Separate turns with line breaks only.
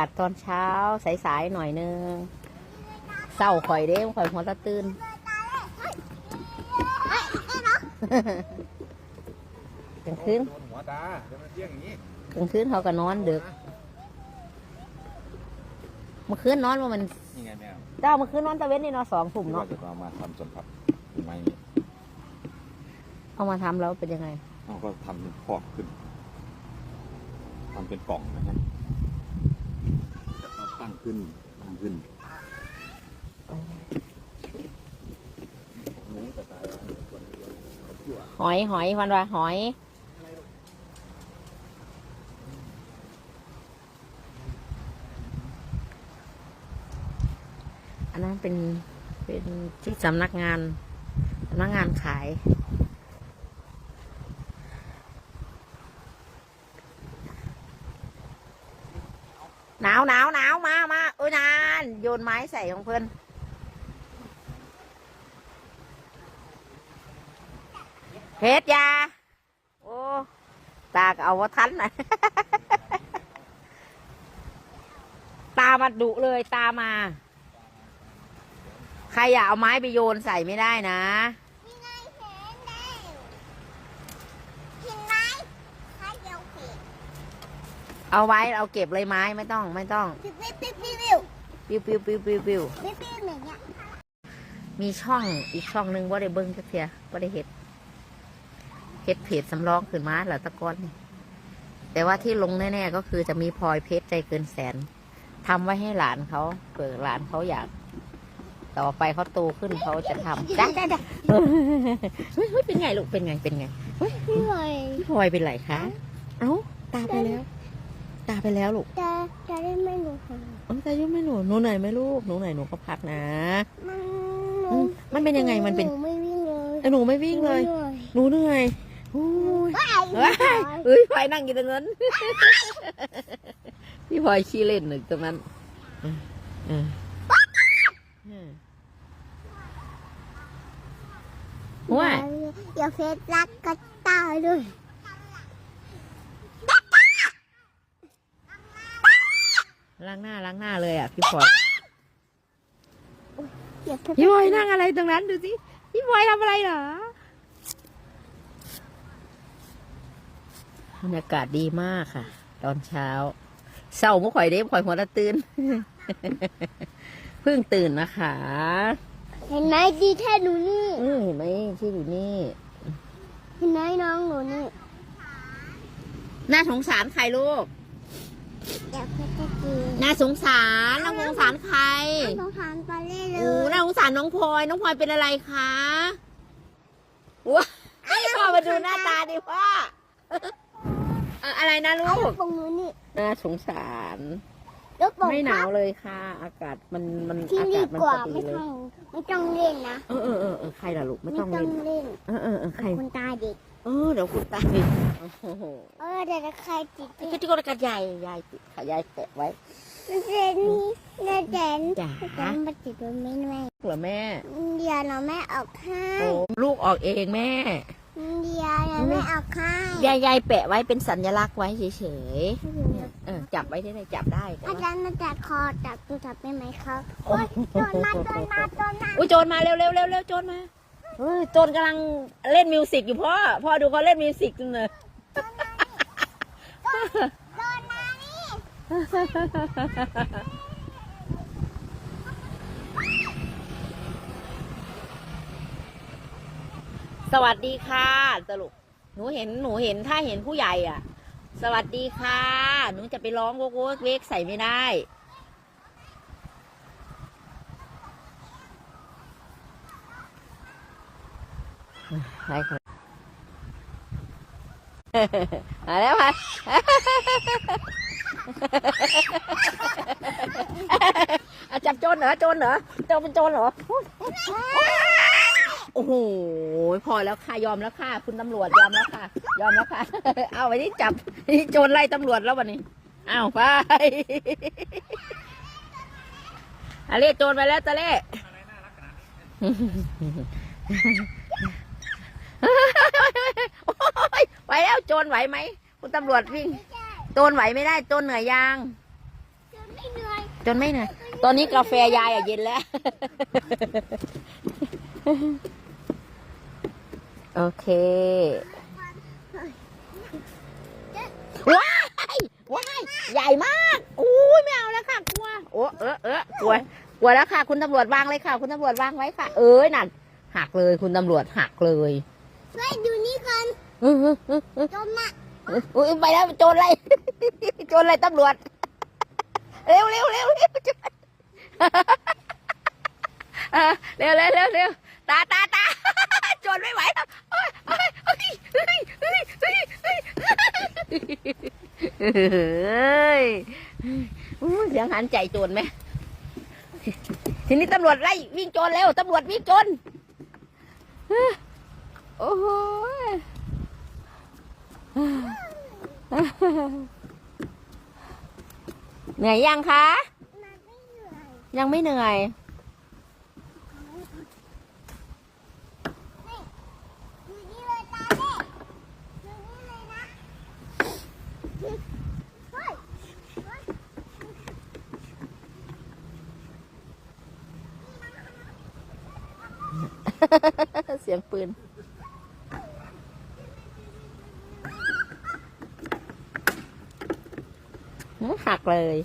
าศตอนเช้าสายๆหน่อยนึงเศร้าข่อยเด้ข่อยหัวตะตื่นกลางคืน
โดนหัวตาจะมาเที่ยงอย่างนี้
กลางคืนเขาก็นอนดึกเมื่อคืนนอนว่ามัน
นี่ไงแมว
เจ้าเมื่อคืนนอนตะเว้นนี่เนอนสองทุ่ม
ที่
เนาะ
ว่าจะเอามาทำสวนผักไม่
เอามาทำแล้วเป็นยังไง
เราก็ทำเป็นพอกขึ้นทำเป็นกล่องนะฮะแล้วก็ตั้ง ขึ้นตั้งขึ้นหมูกระต่ายส่วนเดียวชั่ว
หอยหอยวันว่าหอย อันนั้นเป็นเป็นที่สำนักงานสำนักงานขาย หนาวหนาวหนาวมามาเอ้ยนานโยนไม้ใส่ของเพื่อนเพชรยาโอ้ตากเอาว่าทันนะตามาดุเลยตามา ใครอย่าเอาไม้ไปโยนใส่ไม่ได้นะ
นี่ไงเห็นแล้วเห็นไหมใครเดียวเห็น
เอาไว้เอาเก็บเลยไม้ไม่ต้องไม่ต้อง
ปิ๊บปิ๊บปิ๊บปิ๊บปิ๊บ
ปิ้วปิ้วปิ้วปิ้วปิ้ว
ปิ๊บปิ๊บอย่างเงี้ย
มีช่องอีกช่องหนึ่งว่าได้เบิ้งจักเทียว่าได้เห็ดเห็ดเพจสำรองขึ้นมาแล้วแตะกอนนี่แต่ว่าที่ลงแน่ๆก็คือจะมีพลอยเพชรใจเกินแสนทำไว้ให้หลานเขาเผื่อหลานเขาอยาก ต่อไปเขาโตขึ้นเขาจะทำจ้าจ้าจ้าเฮ้ยเฮ้ยเฮ้ยเป็นไงลูกเป็นไงเป็นไง
พี่หอย
พี่พลอยเป็นไรคะเอ้าตาไปแล้ว ตาไปแล้วลูก
จะจะได้ไม่รู้ค่ะ
เอ้าตายุ่งไม่หนูหนูเหนื่อยไหมลูกหนูเหนื่อยหนูก็พักนะ
มัน
อืมมันเป็นยังไงมันเป็น
หนูไม่วิ่งเลย
เอ้ยหนูไม่วิ่งเลยหนูเหนื่อยโอ้ย
ว้าย
เฮ้ยเฮ้ยพลอยนั่งอยู่ตรงนั้นพี่พลอยขี้เล่นหนึ่งตรงนั้นเออเออเออว้าย
อย่าเฟซรักกระต่ายด้วย
ล้างหน้าล้างหน้าเลยอะพี่พลอย
อย่าเฟซ
พี่พลอยนั่งอะไรตรงนั้นดูสิพี่พลอยทำอะไรเหรอบรรยากาศดีมากค่ะ ตอนเช้าเศร้ามุข่อยเด้ข่อยหัวตะตื่นเพิ่งตื่นนะคะ
เห็นไหมดีแค่หนูนี่
อืมเห็นไหมที่อยู่นี่
เห็นไหมน้องหนูนี่
น่าสงสารใครลูก
อย่าเฟซรักกิน
น่าสงสารน่าสงสารใคร
น้องทานไปเรื่อยเล
โอ้
ย
น่าสงสารน้องพลอย น้องพลอยเป็นอะไรคะว้าพ่อมาดูหน้าตาดิพ่อเอ่ออะไรนะลู
เอา
ก
ตรงนู้นนี่
น่าสงสาร
ลูกโป่ง
ไม่หนาว
ครับ
เลยค่ะ อากาศมันมัน
ที่
อา
ดี
กาศมัน
กว่า
พอดี
ไม่
เลย
ต้องไม่ต้องเล่นนะ
เออเออเออเออใครล่ะลูกไม่ต้อง
ไม่
เล่น
เล่น
เออเออเออใคร
คุณตาเด็ก
เออเดี๋ยวคุณตาโอ้โห
เออเดี๋ยวใครติด
ไอ้ก็ที่ก็กระยายยายติดค่ะยายแปะไว้
เรนนี่เรนเดน
จ๋า
เรนมาติดตรงนี้ไหม
เหรอแม่
เดี๋ยวเราไม่ออกให้
โอ้ลูกออกเองแม่
เดี๋ยวเราไม่ออกให้
ยายยายแปะไว้เป็นสัญลักษณ์ไว้เฉยๆเออจับไว้ได้เลยจับได้แต่
อา
ว่า
จารย์มาจัดคอจับตัวจับได้ไหมครับโอ้ยโจนมาโจนมาโจนมา
อุ้ยโจรมาเร็วเร็วเร็วเร็วโจรมา เฮ้ยโจรกำลังเล่นมิวสิกอยู่พ่อ พ่อดูเขาเล่นมิวสิกจังเลย
โจนมานี่
สวัสดีค่ะสรุปหนูเห็นหนูเห็นถ้าเห็นผู้ใหญ่อะ สวัสดีค่ะ หนูจะไปร้องโวกโวกเวกใส่ไม่ได้ ไปค่ะมาแล้วค่ะอาจับโจรเหรอโจรเหรอโจรเป็นโจรเหรอ โอ้โห พอแล้วค่ะ ยอมแล้วค่ะ คุณตำรวจยอมแล้วค่ะ ยอมแล้วค่ะ เอาไปที่จับนี่โจรไล่ตำรวจแล้ววันนี้อ้าวไปอาเล่โจรไปแล้วตะเล่ แล้วโจรไหวไหมคุณตำรวจวิ่งโจรไหวไม่ได้โจรเหนื่อยยัง
โจน
จนไม่เหนื่อยตอนนี้กาแฟยายอะเย็นแล้ว โอเคว้ายว้ายใหญ่มากอู้ยไม่เอาแล้วค่ะกลัวโอ้เออเออกลัวกลัวแล้วค่ะ คุณตำรวจวางเลยค่ะ คุณตำรวจวางไว้ค่ะ เอ้ยนั่นหักเลยคุณตำรวจหักเลย
ช่วยดูนี่กัน
เออเออเออเออ
จมอะ
อุ้ยไปแล้วโจรอะไรโจรอะไรตำรวจเร็วเร็วเร็วเร็วโจรเออเร็วเร็วเร็วเร็วตาตาตาโจรไม่ไหวแล้วโอ๊ยโอ๊ยโอ๊ยเฮ้ยเฮ้ยเฮ้ยเฮ้ยเฮ้ยอู้เสียงหันใจโจรไหมทีนี้ตำรวจไล่วิ่งโจรเร็วตำรวจวิ่งโจรโอ้โห เหนื่อยยังคะ
มันไม่เหนื่อย
ยังไม่เหนื่อย
ดูนี่เลยตาเด็กดูนี่เลยนะเฮ้ยเฮ้ย
เสียงปืน หักเลย